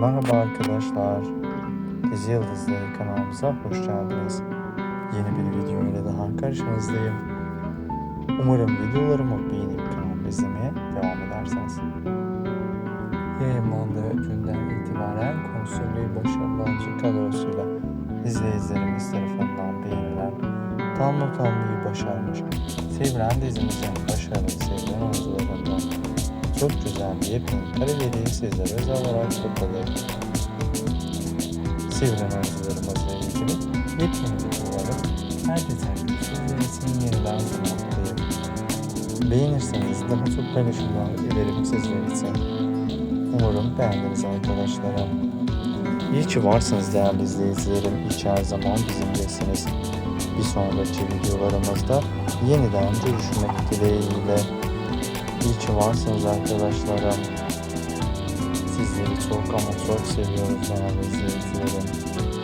Merhaba arkadaşlar. Dizi Yıldızları kanalımıza hoş geldiniz. Yeni bir video ile daha karşınızdayım. Umarım videolarımı beğenip kanalımı izlemeye devam edersiniz. Yayınlandığı günden itibaren konsülü başarılı oyuncu kadrosuyla izleyicilerimiz tarafından beğenilen tam not almayı başarmış. Sevilen dizimizin başarılı sevilen oyuncularından çok güzel bir yepyeni kareleri sizlere özel olarak topladık. Sevilen oyuncularımızla ilgili yepyeni videoları her detaylı sizler için yeniden sunmaktayım. Beğenirseniz daha çok paylaşımlar ederim sizler için. Umarım beğendiniz arkadaşlarım. İyi ki varsınız değerli izleyicilerim. Ki her zaman bizimlesiniz. Bir sonraki videolarımızda yeniden görüşmek dileğiyle. İyi ki varsınız arkadaşlarım. Sizleri çok ama çok seviyoruz değerli izleyicilerim.